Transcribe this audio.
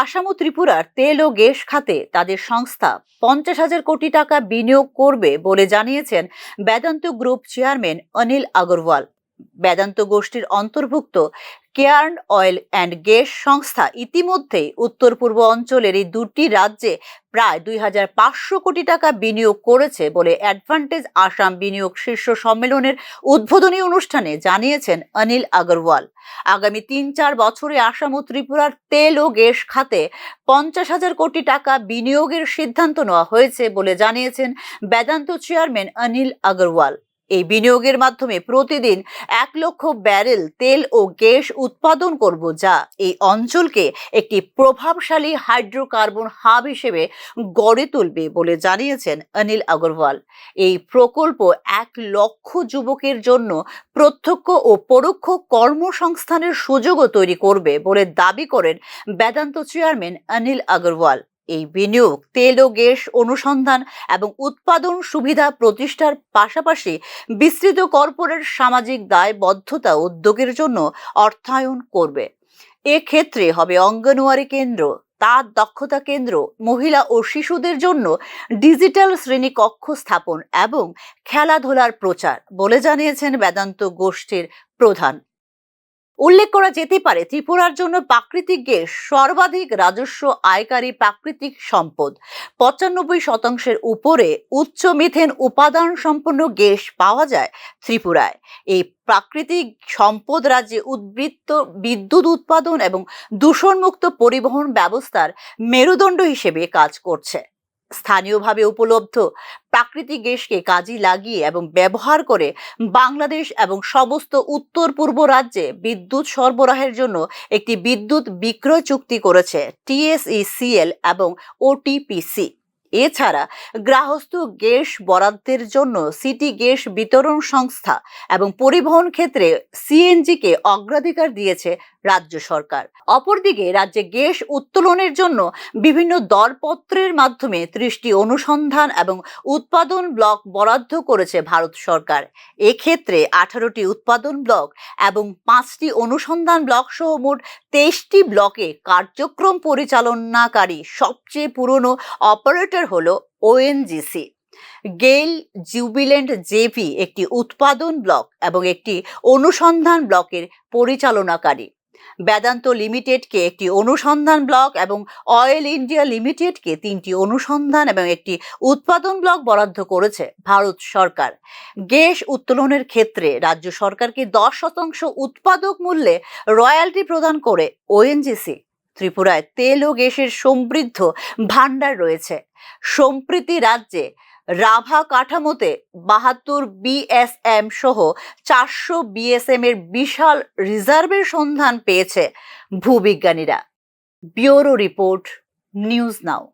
আসাম ও ত্রিপুরার তেল ও গ্যাস খাতে তাদের সংস্থা পঞ্চাশ হাজার কোটি টাকা বিনিয়োগ করবে বলে জানিয়েছেন বেদান্ত গ্রুপ চেয়ারম্যান অনিল আগরওয়াল। বেদান্ত গোষ্ঠীর অন্তর্ভুক্ত কেয়ার্ন অয়েল অ্যান্ড গ্যাস সংস্থা ইতিমধ্যেই উত্তর পূর্ব অঞ্চলের এই দুটি রাজ্যে প্রায় দুই হাজার পাঁচশো কোটি টাকা বিনিয়োগ করেছে বলে অ্যাডভান্টেজ আসাম বিনিয়োগ শীর্ষ সম্মেলনের উদ্বোধনী অনুষ্ঠানে জানিয়েছেন অনিল আগরওয়াল। আগামী তিন চার বছরে আসাম ও ত্রিপুরার তেল ও গ্যাস খাতে পঞ্চাশ হাজার কোটি টাকা বিনিয়োগের সিদ্ধান্ত নেওয়া হয়েছে বলে জানিয়েছেন বেদান্ত চেয়ারম্যান অনিল আগরওয়াল। এই বিনিয়োগের মাধ্যমে প্রতিদিন এক লক্ষ ব্যারেল তেল ও গ্যাস উৎপাদন করব যা এই অঞ্চলকে একটি প্রভাবশালী হাইড্রোকার্বন হাব হিসেবে গড়ে তুলবে বলে জানিয়েছেন অনিল আগরওয়াল। এই প্রকল্প এক লক্ষ যুবকের জন্য প্রত্যক্ষ ও পরোক্ষ কর্মসংস্থানের সুযোগও তৈরি করবে বলে দাবি করেন বেদান্ত চেয়ারম্যান অনিল আগরওয়াল। এই বিনিয়োগ তেল ও গ্যাস অনুসন্ধান এবং উৎপাদন সুবিধা প্রতিষ্ঠার পাশাপাশি বিস্তৃত কর্পোরেট সামাজিক দায়বদ্ধতা উদ্যোগের জন্য অর্থায়ন করবে। এক্ষেত্রে হবে অঙ্গনওয়াড়ি কেন্দ্র তাঁত দক্ষতা কেন্দ্র, মহিলা ও শিশুদের জন্য ডিজিটাল শ্রেণি কক্ষ স্থাপন এবং খেলাধুলার প্রচার বলে জানিয়েছেন বেদান্ত গোষ্ঠীর প্রধান। উল্লেখ করা যেতে পারে, ত্রিপুরার জন্য প্রাকৃতিক গ্যাস সর্বাধিক রাজস্ব আয়কারী প্রাকৃতিক সম্পদ। পঁচানব্বই শতাংশের উপরে উচ্চ মিথেন উপাদান সম্পন্ন গ্যাস পাওয়া যায় ত্রিপুরায়। এই প্রাকৃতিক সম্পদ রাজ্যে উদ্বৃত্ত বিদ্যুৎ উৎপাদন এবং দূষণমুক্ত পরিবহন ব্যবস্থার মেরুদণ্ড হিসেবে কাজ করছে। স্থানীয়ভাবে উপলব্ধ প্রাকৃতিক গ্যাসকে কাজে লাগিয়ে এবং ব্যবহার করে বাংলাদেশ এবং সমস্ত উত্তর পূর্ব রাজ্যে বিদ্যুৎ সরবরাহের জন্য একটি বিদ্যুৎ বিক্রয় চুক্তি করেছে, টিএসইসিএল এবং ওটিপিসি। এছাড়া গ্রাহস্থ গ্যাস বরাদ্দের জন্য সিটি গ্যাস বিতরণ সংস্থা এবং পরিবহন ক্ষেত্রে সিএনজিকে অগ্রাধিকার দিয়েছে রাজ্য সরকার। অপরদিকে রাজ্যে গ্যাস উত্তোলনের জন্য বিভিন্ন দরপত্রের মাধ্যমে ত্রিশটি অনুসন্ধান এবং উৎপাদন ব্লক বরাদ্দ করেছে ভারত সরকার। এক্ষেত্রে আঠারোটি উৎপাদন ব্লক এবং পাঁচটি অনুসন্ধান ব্লক সহ মোট তেইশটি ব্লকে কার্যক্রম পরিচালনাকারী সবচেয়ে পুরনো অপারেটর হলো ওএনজিসি গেইল জুবিলেন্ট জেভি একটি উৎপাদন ব্লক এবং একটি অনুসন্ধান ব্লকের পরিচালনাকারী। বেদান্ত লিমিটেডকে একটি অনুসন্ধান ব্লক এবং অয়েল ইন্ডিয়া লিমিটেডকে তিনটি অনুসন্ধান এবং একটি উৎপাদন ব্লক বরাদ্দ করেছে ভারত সরকার। গ্যাস উত্তোলনের ক্ষেত্রে রাজ্য সরকারকে দশ শতাংশ উৎপাদক মূল্যে রয়্যালটি প্রদান করে ওএনজিসি ত্রিপুরায় তেল ও গ্যাসের সমৃদ্ধ ভাণ্ডার রয়েছে। সম্প্রীতি রাজ্যে রাভা কাঠামোতে বাহাত্তর বিএসএম সহ চারশো বিএসএম এর বিশাল রিজার্ভের সন্ধান পেয়েছে ভূবিজ্ঞানীরা। Bureau report, news now.